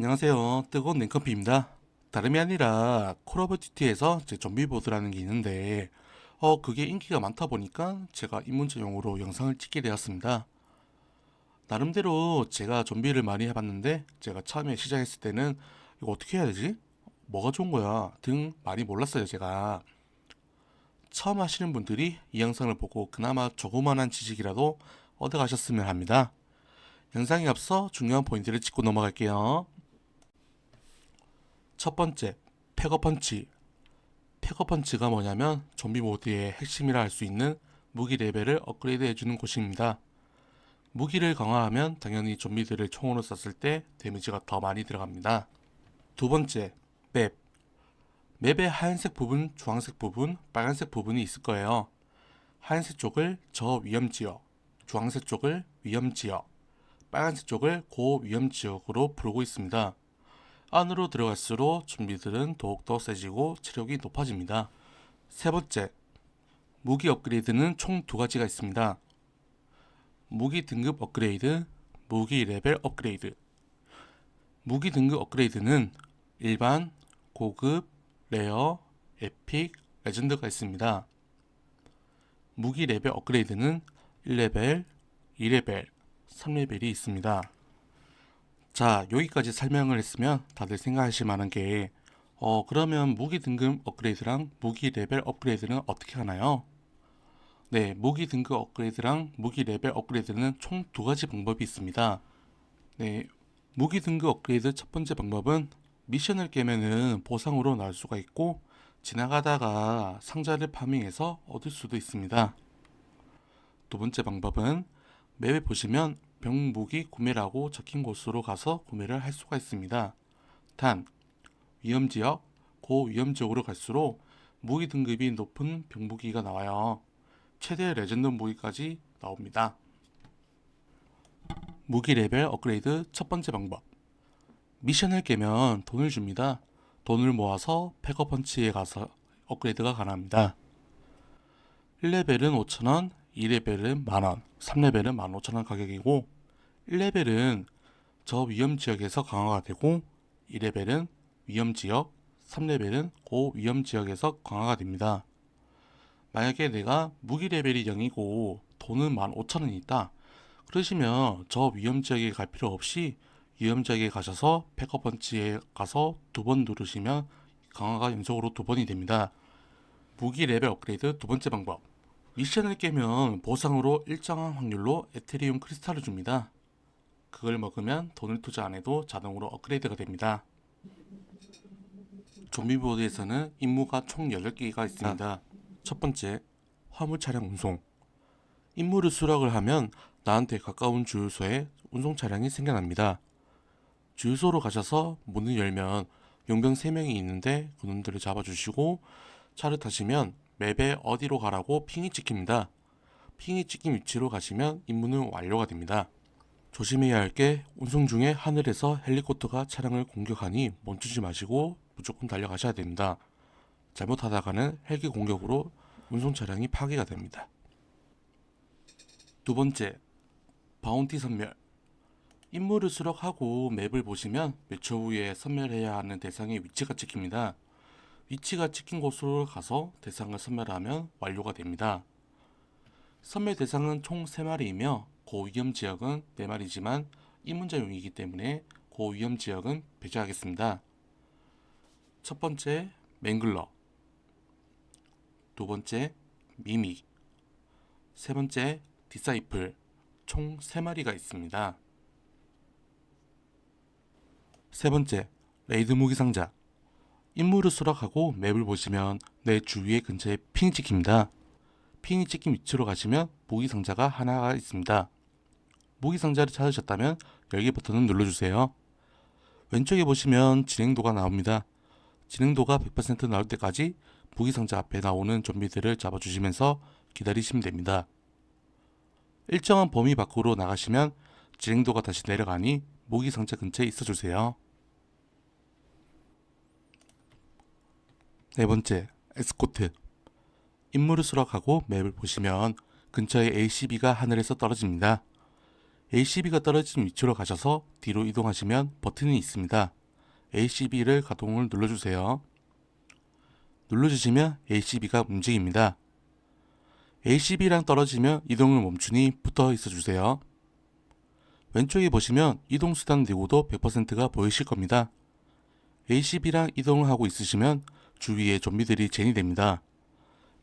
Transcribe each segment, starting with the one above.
안녕하세요. 뜨거운 냉커피입니다. 다름이 아니라 콜 오브 듀티에서 제 좀비 보드라는 게 있는데 어 그게 인기가 많다 보니까 제가 입문자용으로 영상을 찍게 되었습니다. 나름대로 제가 좀비를 많이 해봤는데 제가 처음에 시작했을 때는 이거 어떻게 해야 되지? 뭐가 좋은 거야? 등 많이 몰랐어요 제가. 처음 하시는 분들이 이 영상을 보고 그나마 조그만한 지식이라도 얻어가셨으면 합니다. 영상에 앞서 중요한 포인트를 짚고 넘어갈게요. 첫 번째, 팩어펀치. 팩어펀치가 뭐냐면 좀비 모드의 핵심이라 할 수 있는 무기 레벨을 업그레이드 해주는 곳입니다. 무기를 강화하면 당연히 좀비들을 총으로 쐈을 때 데미지가 더 많이 들어갑니다. 두 번째, 맵. 맵의 하얀색 부분, 주황색 부분, 빨간색 부분이 있을 거예요. 하얀색 쪽을 저 위험 지역, 주황색 쪽을 위험 지역, 빨간색 쪽을 고 위험 지역으로 부르고 있습니다. 안으로 들어갈수록 좀비들은 더욱더 세지고 체력이 높아집니다. 세 번째, 무기 업그레이드는 총 두 가지가 있습니다. 무기 등급 업그레이드, 무기 레벨 업그레이드. 무기 등급 업그레이드는 일반, 고급, 레어, 에픽, 레전드가 있습니다. 무기 레벨 업그레이드는 1레벨, 2레벨, 3레벨이 있습니다. 자, 여기까지 설명을 했으면 다들 생각하실 만한 게, 어, 그러면 무기 등급 업그레이드랑 무기 레벨 업그레이드는 어떻게 하나요? 네, 무기 등급 업그레이드랑 무기 레벨 업그레이드는 총 두 가지 방법이 있습니다. 네, 무기 등급 업그레이드 첫 번째 방법은 미션을 깨면은 보상으로 나올 수가 있고, 지나가다가 상자를 파밍해서 얻을 수도 있습니다. 두 번째 방법은 맵에 보시면 병무기 구매라고 적힌 곳으로 가서 구매를 할 수가 있습니다. 단, 위험 지역, 고위험 지역으로 갈수록 무기 등급이 높은 병무기가 나와요. 최대 레전드 무기까지 나옵니다. 무기 레벨 업그레이드 첫 번째 방법. 미션을 깨면 돈을 줍니다. 돈을 모아서 팩어펀치에 가서 업그레이드가 가능합니다. 1레벨은 5,000원, 2레벨은 만원, 3레벨은 15,000원 가격이고 1레벨은 저 위험 지역에서 강화가 되고 2레벨은 위험 지역, 3레벨은 고위험 지역에서 강화가 됩니다. 만약에 내가 무기 레벨이 0이고 돈은 15,000원이 있다. 그러시면 저 위험 지역에 갈 필요 없이 위험 지역에 가셔서 팩어펀치에 가서 두 번 누르시면 강화가 연속으로 두 번이 됩니다. 무기 레벨 업그레이드 두 번째 방법. 미션을 깨면 보상으로 일정한 확률로 에테리움 크리스탈을 줍니다. 그걸 먹으면 돈을 투자 안 해도 자동으로 업그레이드가 됩니다. 좀비 보드에서는 임무가 총 8개가 있습니다. 첫 번째, 화물 차량 운송. 임무를 수락을 하면 나한테 가까운 주유소에 운송 차량이 생겨납니다. 주유소로 가셔서 문을 열면 용병 3명이 있는데 그놈들을 잡아주시고 차를 타시면 맵에 어디로 가라고 핑이 찍힙니다. 핑이 찍힌 위치로 가시면 임무는 완료가 됩니다. 조심해야 할 게 운송 중에 하늘에서 헬리콥터가 차량을 공격하니 멈추지 마시고 무조건 달려가셔야 됩니다. 잘못하다가는 헬기 공격으로 운송 차량이 파괴가 됩니다. 두 번째, 바운티 선멸. 임무를 수락하고 맵을 보시면 몇 초 후에 선멸해야 하는 대상의 위치가 찍힙니다. 위치가 찍힌 곳으로 가서 대상을 선멸하면 완료가 됩니다. 선멸 대상은 총 3마리이며 고위험 지역은 4마리지만 입문자용이기 때문에 고위험 지역은 배제하겠습니다. 첫 번째 맹글러 두 번째 미미 세 번째 디사이플 총 3마리가 있습니다. 세 번째 레이드 무기 상자 임무를 수락하고 맵을 보시면 내 주위의 근처에 핑이 찍힙니다. 핑이 찍힌 위치로 가시면 무기 상자가 하나가 있습니다. 무기 상자를 찾으셨다면 열기 버튼을 눌러주세요. 왼쪽에 보시면 진행도가 나옵니다. 진행도가 100% 나올 때까지 무기 상자 앞에 나오는 좀비들을 잡아주시면서 기다리시면 됩니다. 일정한 범위 밖으로 나가시면 진행도가 다시 내려가니 무기 상자 근처에 있어주세요. 네 번째, 에스코트. 임무를 수락하고 맵을 보시면 근처에 ACB가 하늘에서 떨어집니다. ACB가 떨어진 위치로 가셔서 뒤로 이동하시면 버튼이 있습니다. ACB를 가동을 눌러주세요. 눌러주시면 ACB가 움직입니다. ACB랑 떨어지면 이동을 멈추니 붙어 있어 주세요. 왼쪽에 보시면 이동수단 내구도 100%가 보이실 겁니다. ACB랑 이동을 하고 있으시면 주위에 좀비들이 젠이 됩니다.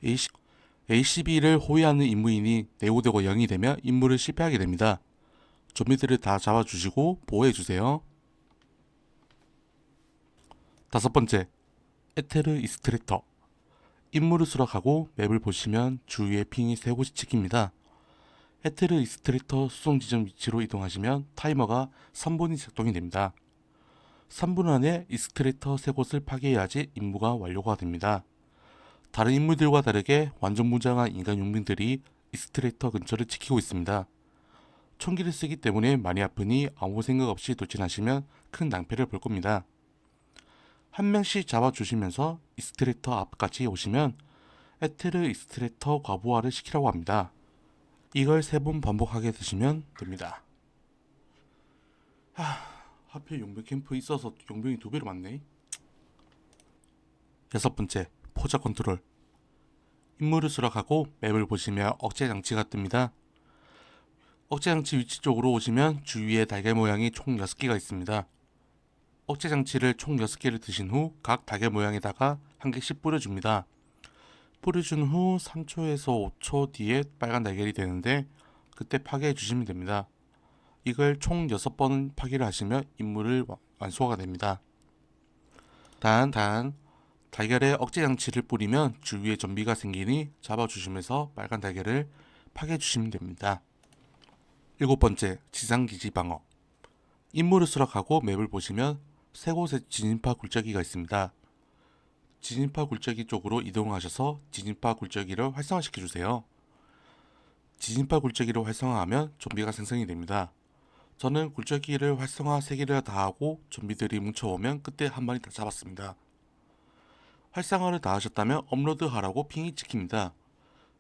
AC, ACB를 호위하는 임무인이 내구되고 0이 되면 임무를 실패하게 됩니다. 좀비들을 다 잡아주시고 보호해주세요. 다섯 번째, 에테르 이스트레터. 임무를 수락하고 맵을 보시면 주위에 핑이 세 곳이 찍힙니다. 에테르 이스트레터 수송 지점 위치로 이동하시면 타이머가 3분이 작동이 됩니다. 3분 안에 이스트레터 세 곳을 파괴해야지 임무가 완료가 됩니다. 다른 인물들과 다르게 완전 무장한 인간 용兵들이 이스트레터 근처를 지키고 있습니다. 총기를 쓰기 때문에 많이 아프니 아무 생각 없이 돌진하시면 큰 낭패를 볼 겁니다. 한 명씩 잡아주시면서 이스트레터 앞까지 오시면 에테르 이스트레터 과부하를 시키라고 합니다. 이걸 세 번 반복하게 되시면 됩니다. 하, 하필 용병 캠프 있어서 용병이 두 배로 많네. 여섯 번째, 포자 컨트롤. 임무를 수락하고 맵을 보시면 억제 장치가 뜹니다. 억제 장치 위치 쪽으로 오시면 주위에 달걀 모양이 총 6개가 있습니다. 억제 장치를 총 6개를 드신 후 각 달걀 모양에다가 한 개씩 뿌려줍니다. 뿌려준 후 3초에서 5초 뒤에 빨간 달걀이 되는데 그때 파괴해 주시면 됩니다. 이걸 총 6번 파괴를 하시면 임무를 와- 완수가 됩니다. 단, 단, 달걀에 억제 장치를 뿌리면 주위에 좀비가 생기니 잡아주시면서 빨간 달걀을 파괴해 주시면 됩니다. 일곱 번째, 지상기지 방어. 임무를 수락하고 맵을 보시면 세 곳의 진인파 굴절기가 있습니다. 진인파 굴절기 쪽으로 이동하셔서 진인파 굴절기를 활성화시켜 주세요. 진인파 굴절기를 활성화하면 좀비가 생성이 됩니다. 저는 굴절기를 활성화 3개를 다 하고 좀비들이 뭉쳐오면 그때 한 마리 다 잡았습니다. 활성화를 다 하셨다면 업로드하라고 핑이 찍힙니다.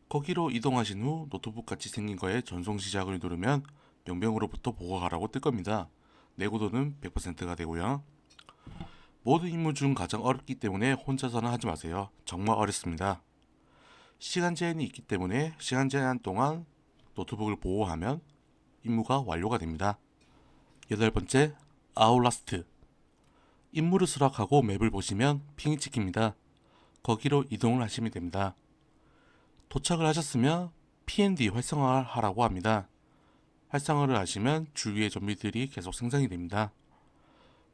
거기로 이동하신 후 노트북 같이 생긴 거에 전송 시작을 누르면 용병으로부터 보고하라고 뜰 겁니다. 내구도는 100%가 되고요. 모든 임무 중 가장 어렵기 때문에 혼자서는 하지 마세요. 정말 어렵습니다. 시간 제한이 있기 때문에 시간 제한 동안 노트북을 보호하면 임무가 완료가 됩니다. 여덟 번째, 아울라스트. 임무를 수락하고 맵을 보시면 핑이 찍힙니다. 거기로 이동을 하시면 됩니다. 도착을 하셨으면 PND 활성화하라고 합니다. 활성화를 하시면 주위의 좀비들이 계속 생성이 됩니다.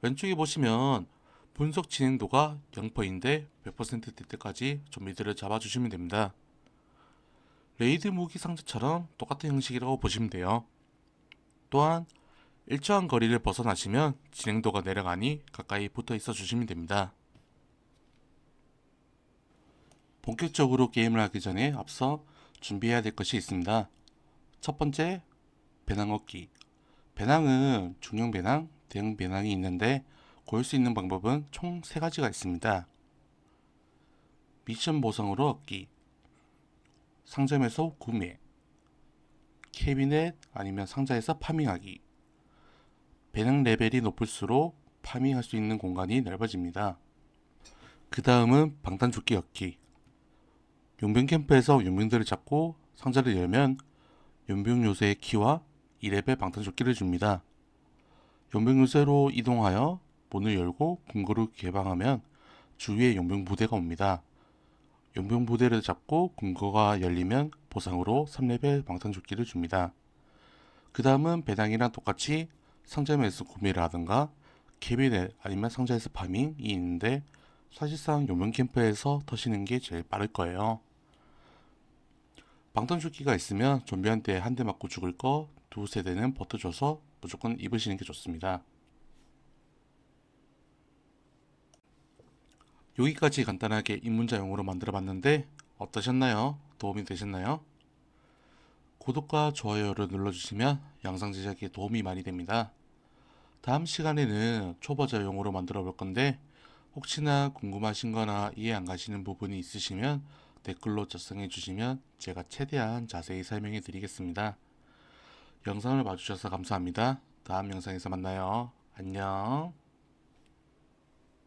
왼쪽에 보시면 분석 진행도가 0%인데 100%될 때까지 좀비들을 잡아주시면 됩니다. 레이드 무기 상자처럼 똑같은 형식이라고 보시면 돼요. 또한 일정한 거리를 벗어나시면 진행도가 내려가니 가까이 붙어 있어 주시면 됩니다. 본격적으로 게임을 하기 전에 앞서 준비해야 될 것이 있습니다. 첫 번째, 배낭 얻기. 배낭은 중형 배낭, 대형 배낭이 있는데 고를 수 있는 방법은 총세 가지가 있습니다. 미션 보상으로 얻기, 상점에서 구매, 캐비넷 아니면 상자에서 파밍하기. 배낭 레벨이 높을수록 파밍할 수 있는 공간이 넓어집니다. 그 다음은 방탄조끼 얻기. 용병 캠프에서 용병들을 잡고 상자를 열면 용병 요새의 키와 2레벨 방탄조끼를 줍니다. 용병 요새로 이동하여 문을 열고 금고를 개방하면 주위에 용병 부대가 옵니다. 용병 부대를 잡고 금고가 열리면 보상으로 3레벨 방탄조끼를 줍니다. 그 다음은 배당이랑 똑같이 상점에서 구매를 하든가 캐비넷 아니면 상자에서 파밍이 있는데 사실상 용병 캠프에서 터시는 게 제일 빠를 거예요. 방탄조끼가 있으면 좀비한테 한 대 맞고 죽을 거 두 세 대는 버텨줘서 무조건 입으시는 게 좋습니다. 여기까지 간단하게 입문자용으로 만들어 봤는데 어떠셨나요? 도움이 되셨나요? 구독과 좋아요를 눌러주시면 영상 제작에 도움이 많이 됩니다. 다음 시간에는 초보자용으로 만들어 볼 건데 혹시나 궁금하신 거나 이해 안 가시는 부분이 있으시면 댓글로 작성해 주시면 제가 최대한 자세히 설명해 드리겠습니다. 영상을 봐주셔서 감사합니다. 다음 영상에서 만나요. 안녕.